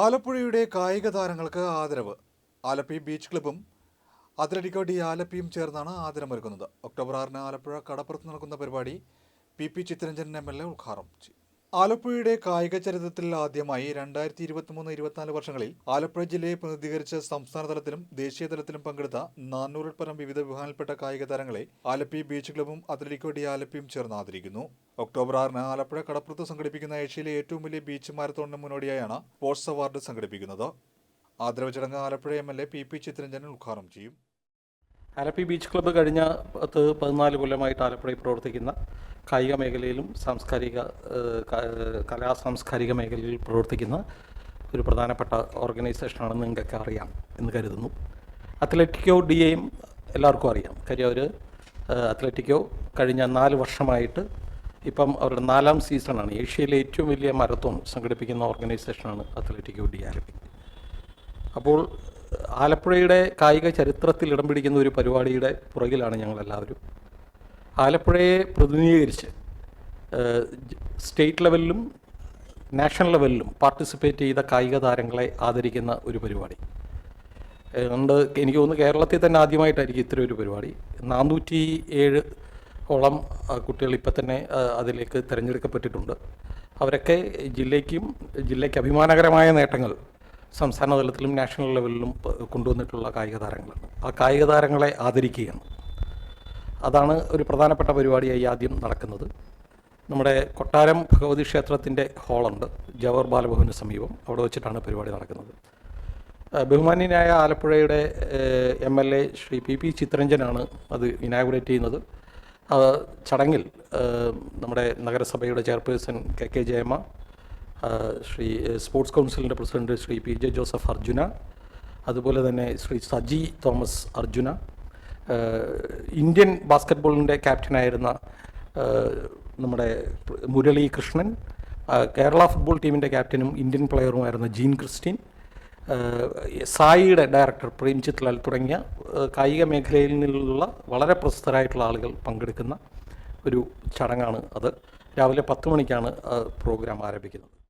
ആലപ്പുഴയുടെ കായിക താരങ്ങൾക്ക് ആദരവ്. ആലപ്പി ബീച്ച് ക്ലബും അത്ലറ്റിക്കോ ഡി ആലപ്പിയും ചേർന്നാണ് ആദരമൊരുക്കുന്നത്. ഒക്ടോബർ ആറിന് ആലപ്പുഴ കടപ്പുറത്ത് നടക്കുന്ന പരിപാടി P P Chitharanjan M L A ഉദ്ഘാടനം ചെയ്യും. ആലപ്പുഴയുടെ കായിക ചരിത്രത്തിൽ ആദ്യമായി രണ്ടായിരത്തി ഇരുപത്തിമൂന്ന് ഇരുപത്തിനാല് വർഷങ്ങളിൽ ആലപ്പുഴ ജില്ലയെ പ്രതിനിധീകരിച്ച് സംസ്ഥാന തലത്തിലും ദേശീയ തലത്തിലും പങ്കെടുത്ത നാനൂറിൽ പരം വിവിധ വിഭാഗങ്ങളിൽപ്പെട്ട കായിക താരങ്ങളെ ആലപ്പി ബീച്ച് ക്ലബും അത്ലറ്റിക്കോ ഡി ആലപ്പിയും ചേർന്ന് ആദരിക്കുന്നു. ഒക്ടോബർ ആറിന് ആലപ്പുഴ കടപ്പുറത്ത് സംഘടിപ്പിക്കുന്ന ഏഷ്യയിലെ ഏറ്റവും വലിയ ബീച്ച് മാരത്തോണിന് മുന്നോടിയായാണ് സ്പോർട്സ് അവാർഡ് സംഘടിപ്പിക്കുന്നത്. ആദരവ് ചടങ്ങ് Alappuzha M L A P P Chitharanjan ഉദ്ഘാടനം ചെയ്യും. ആലപ്പി ബീച്ച് ക്ലബ്ബ് കഴിഞ്ഞ പത്ത് പതിനാല് കൊല്ലമായിട്ട് ആലപ്പുഴയിൽ പ്രവർത്തിക്കുന്ന കായിക മേഖലയിലും സാംസ്കാരിക കലാ സാംസ്കാരിക മേഖലയിൽ പ്രവർത്തിക്കുന്ന ഒരു പ്രധാനപ്പെട്ട ഓർഗനൈസേഷനാണെന്ന് നിങ്ങൾക്കൊക്കെ അറിയാം എന്ന് കരുതുന്നു. അത്ലറ്റിക്കോ ഡി എയും എല്ലാവർക്കും അറിയാം. കാര്യം അവർ അത്ലറ്റിക്കോ കഴിഞ്ഞ നാല് വർഷമായിട്ട് ഇപ്പം അവരുടെ നാലാം സീസണാണ്. ഏഷ്യയിലെ ഏറ്റവും വലിയ മരത്തോൺ സംഘടിപ്പിക്കുന്ന ഓർഗനൈസേഷനാണ് അത്ലറ്റിക്കോ ഡി ആലപ്പി. അപ്പോൾ ആലപ്പുഴയുടെ കായിക ചരിത്രത്തിൽ ഇടം പിടിക്കുന്ന ഒരു പരിപാടിയുടെ പുറകിലാണ് ഞങ്ങളെല്ലാവരും. ആലപ്പുഴയെ പ്രതിനിധീകരിച്ച് സ്റ്റേറ്റ് ലെവലിലും നാഷണൽ ലെവലിലും പാർട്ടിസിപ്പേറ്റ് ചെയ്ത കായിക താരങ്ങളെ ആദരിക്കുന്ന ഒരു പരിപാടി. അതുകൊണ്ട് എനിക്ക് തോന്നുന്നു കേരളത്തിൽ തന്നെ ആദ്യമായിട്ടായിരിക്കും ഇത്തരം ഒരു പരിപാടി. നാനൂറ്റി ഏഴ് ഓളം കുട്ടികൾ ഇപ്പം തന്നെ അതിലേക്ക് തിരഞ്ഞെടുക്കപ്പെട്ടിട്ടുണ്ട്. അവരൊക്കെ ജില്ലയ്ക്കും ജില്ലയ്ക്ക് അഭിമാനകരമായ നേട്ടങ്ങൾ സംസ്ഥാന തലത്തിലും നാഷണൽ ലെവലിലും കൊണ്ടുവന്നിട്ടുള്ള കായിക താരങ്ങളാണ് ആ കായിക താരങ്ങളെ ആദരിക്കുകയാണ്. അതാണ് ഒരു പ്രധാനപ്പെട്ട പരിപാടിയായി ആദ്യം നടക്കുന്നത്. നമ്മുടെ കൊട്ടാരം ഭഗവതി ക്ഷേത്രത്തിന്റെ ഹോളുണ്ട് ജവഹർ ബാലഭവന് സമീപം അവിടെ വെച്ചിട്ടാണ് പരിപാടി നടക്കുന്നത്. ബഹുമാന്യനായ ആലപ്പുഴയുടെ M L A Shri P P ചിത്രഞ്ജനാണ് അത് ഇനാഗുറേറ്റ് ചെയ്യുന്നത്. ചടങ്ങിൽ നമ്മുടെ നഗരസഭയുടെ chairperson K K Jayamma Shri sports കൗൺസിലിന്റെ president Shri P J Joseph Arjuna അതുപോലെ തന്നെ ശ്രീ സജി തോമസ് അർജുന ഇന്ത്യൻ ബാസ്ക്കറ്റ്ബോളിന്റെ ക്യാപ്റ്റനായിരുന്ന നമ്മുടെ മുരളി കൃഷ്ണൻ കേരള ഫുട്ബോൾ ടീമിന്റെ ക്യാപ്റ്റനും ഇന്ത്യൻ പ്ലെയറുമായിരുന്ന ജീൻ ക്രിസ്റ്റീൻ സായിയുടെ ഡയറക്ടർ പ്രേംജിത്ത് ലാൽ തുടങ്ങിയ കായിക മേഖലയിൽ നിന്നുള്ള വളരെ പ്രസിദ്ധരായിട്ടുള്ള ആളുകൾ പങ്കെടുക്കുന്ന ഒരു ചടങ്ങാണ് അത്. രാവിലെ പത്ത് മണിക്കാണ് പ്രോഗ്രാം ആരംഭിക്കുന്നത്.